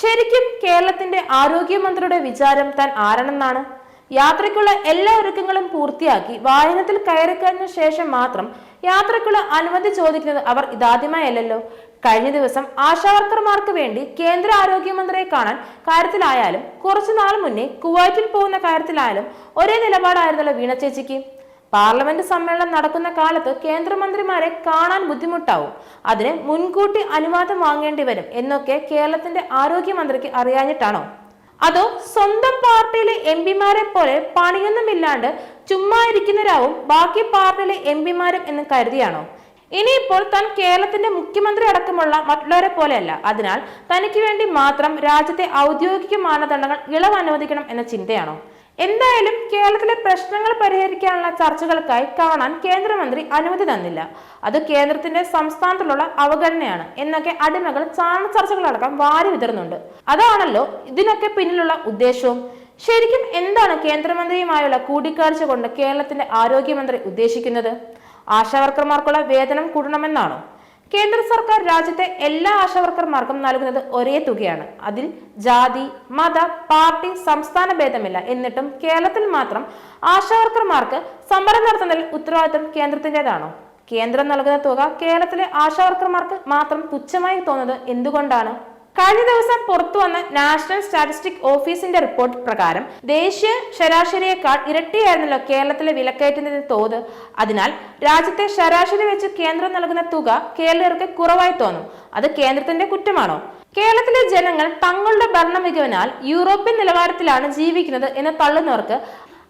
ശരിക്കും കേരളത്തിന്റെ ആരോഗ്യമന്ത്രിയുടെ വിചാരം താൻ ആരാണെന്നാണ്? യാത്രയ്ക്കുള്ള എല്ലാ ഒരുക്കങ്ങളും പൂർത്തിയാക്കി വാഹനത്തിൽ കയറിക്കഴിഞ്ഞ ശേഷം മാത്രം യാത്രയ്ക്കുള്ള അനുമതി ചോദിക്കുന്നത് അവർ ഇതാദ്യമായല്ലോ കഴിഞ്ഞ ദിവസം ആശാവർക്കർമാർക്ക് വേണ്ടി കേന്ദ്ര ആരോഗ്യമന്ത്രിയെ കാണാൻ കാര്യത്തിലായാലും കുറച്ചു നാൾ മുന്നേ കുവൈറ്റിൽ പോകുന്ന കാര്യത്തിലായാലും ഒരേ നിലപാടായിരുന്നല്ലോ വീണ ചേച്ചിക്ക്. പാർലമെന്റ് സമ്മേളനം നടക്കുന്ന കാലത്ത് കേന്ദ്രമന്ത്രിമാരെ കാണാൻ ബുദ്ധിമുട്ടാവും. അതിന് മുൻകൂട്ടി അനുവാദം വാങ്ങേണ്ടി വരും എന്നൊക്കെ കേരളത്തിന്റെ ആരോഗ്യമന്ത്രിക്ക് അറിയാഞ്ഞിട്ടാണോ? അതോ സ്വന്തം പാർട്ടിയിലെ എം പിമാരെ പോലെ പണിയൊന്നുമില്ലാണ്ട് ചുമ്മാ ഇരിക്കുന്നവരാവും ബാക്കി പാർട്ടിയിലെ എം പിമാരും എന്ന് കരുതിയാണോ? ഇനിയിപ്പോൾ താൻ കേരളത്തിന്റെ മുഖ്യമന്ത്രി അടക്കമുള്ള മറ്റുള്ളവരെ പോലെയല്ല. അതിനാൽ തനിക്ക് വേണ്ടി മാത്രം രാജ്യത്തെ ഔദ്യോഗിക മാനദണ്ഡങ്ങൾ ഇളവ് അനുവദിക്കണം എന്ന ചിന്തയാണോ? എന്തായാലും കേരളത്തിലെ പ്രശ്നങ്ങൾ പരിഹരിക്കാനുള്ള ചർച്ചകൾക്കായി കാണാൻ കേന്ദ്രമന്ത്രി അനുമതി തന്നില്ല. അത് കേന്ദ്രത്തിന്റെ സംസ്ഥാനത്തിലുള്ള അവഗണനയാണ് എന്നൊക്കെ അടിമകൾ ചാണ ചർച്ചകളടക്കം വാരി വിതറുന്നുണ്ട്. അതാണല്ലോ ഇതിനൊക്കെ പിന്നിലുള്ള ഉദ്ദേശവും. ശരിക്കും എന്താണ് കേന്ദ്രമന്ത്രിയുമായുള്ള കൂടിക്കാഴ്ച കൊണ്ട് കേരളത്തിന്റെ ആരോഗ്യമന്ത്രി ഉദ്ദേശിക്കുന്നത്? ആശാവർക്കർമാർക്കുള്ള വേതനം കൂടണമെന്നാണോ? കേന്ദ്ര സർക്കാർ രാജ്യത്തെ എല്ലാ ആശാവർക്കർമാർക്കും നൽകുന്നത് ഒരേ തുകയാണ്. അതിൽ ജാതി മത പാർട്ടി സംസ്ഥാന ഭേദമില്ല. എന്നിട്ടും കേരളത്തിൽ മാത്രം ആശാവർക്കർമാർക്ക് സമരം നടത്തുന്നതിൽ ഉത്തരവാദിത്തം കേന്ദ്രത്തിന്റെതാണോ? കേന്ദ്രം നൽകുന്ന തുക കേരളത്തിലെ ആശാവർക്കർമാർക്ക് മാത്രം തുച്ഛമായി തോന്നുന്നത് എന്തുകൊണ്ടാണ്? കഴിഞ്ഞ ദിവസം പുറത്തു വന്ന നാഷണൽ സ്റ്റാറ്റിസ്റ്റിക് ഓഫീസിന്റെ റിപ്പോർട്ട് പ്രകാരം ദേശീയ ശരാശരിയേക്കാൾ ഇരട്ടിയായിരുന്നല്ലോ കേരളത്തിലെ വിലക്കയറ്റത്തിന്റെ തോത്. അതിനാൽ രാജ്യത്തെ ശരാശരി വെച്ച് കേന്ദ്രം നൽകുന്ന തുക കേരളീയർക്ക് കുറവായി തോന്നും. അത് കേന്ദ്രത്തിന്റെ കുറ്റമാണോ? കേരളത്തിലെ ജനങ്ങൾ തങ്ങളുടെ ഭരണ മികവിനാൽ യൂറോപ്യൻ നിലവാരത്തിലാണ് ജീവിക്കുന്നത് എന്ന് തള്ളുന്നവർക്ക്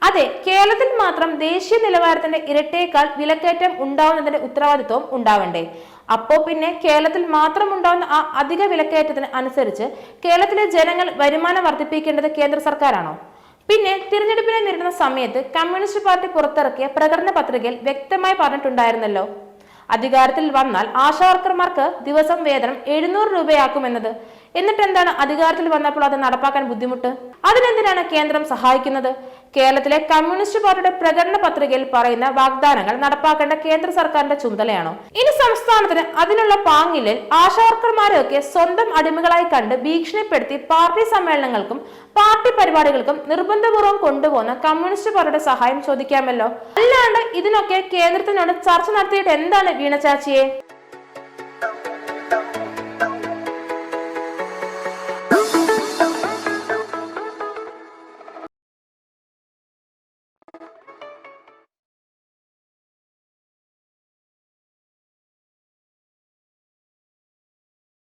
അതെ കേരളത്തിൽ മാത്രം ദേശീയ നിലവാരത്തിന്റെ ഇരട്ടയേക്കാൾ വിലക്കയറ്റം ഉണ്ടാവുന്നതിന്റെ ഉത്തരവാദിത്വം ഉണ്ടാവണ്ടേ? അപ്പോ പിന്നെ കേരളത്തിൽ മാത്രം ഉണ്ടാവുന്ന ആ അധിക വിലക്കയറ്റത്തിന് അനുസരിച്ച് കേരളത്തിലെ ജനങ്ങൾ വരുമാനം വർദ്ധിപ്പിക്കേണ്ടത് കേന്ദ്ര സർക്കാരാണോ? പിന്നെ തിരഞ്ഞെടുപ്പിനെ നേരിടുന്ന സമയത്ത് കമ്മ്യൂണിസ്റ്റ് പാർട്ടി പുറത്തിറക്കിയ പ്രകടന പത്രികയിൽ വ്യക്തമായി പറഞ്ഞിട്ടുണ്ടായിരുന്നല്ലോ. അധികാരത്തിൽ വന്നാൽ ആശാവർക്കർമാർക്ക് ദിവസം വേതനം എഴുന്നൂറ് രൂപയാക്കുമെന്നത്. എന്നിട്ട് എന്താണ് അധികാരത്തിൽ വന്നപ്പോൾ അത് നടപ്പാക്കാൻ ബുദ്ധിമുട്ട്? അതിനെന്തിനാണ് കേന്ദ്രം സഹായിക്കുന്നത്? കേരളത്തിലെ കമ്മ്യൂണിസ്റ്റ് പാർട്ടിയുടെ പ്രകടന പത്രികയിൽ പറയുന്ന വാഗ്ദാനങ്ങൾ നടപ്പാക്കേണ്ട കേന്ദ്ര സർക്കാരിന്റെ ചുമതലയാണോ? ഇനി സംസ്ഥാനത്തിന് അതിനുള്ള പാങ്ങിൽ ആശാവർക്കർമാരെയൊക്കെ സ്വന്തം അടിമകളായി കണ്ട് ഭീഷണിപ്പെടുത്തി പാർട്ടി സമ്മേളനങ്ങൾക്കും പാർട്ടി പരിപാടികൾക്കും നിർബന്ധപൂർവം കൊണ്ടുപോകുന്ന കമ്മ്യൂണിസ്റ്റ് പാർട്ടിയുടെ സഹായം ചോദിക്കാമല്ലോ. അല്ലാണ്ട് ഇതിനൊക്കെ കേന്ദ്രത്തിനോട് ചർച്ച നടത്തിയിട്ട് എന്താണ് വീണ ചാച്ചിയെ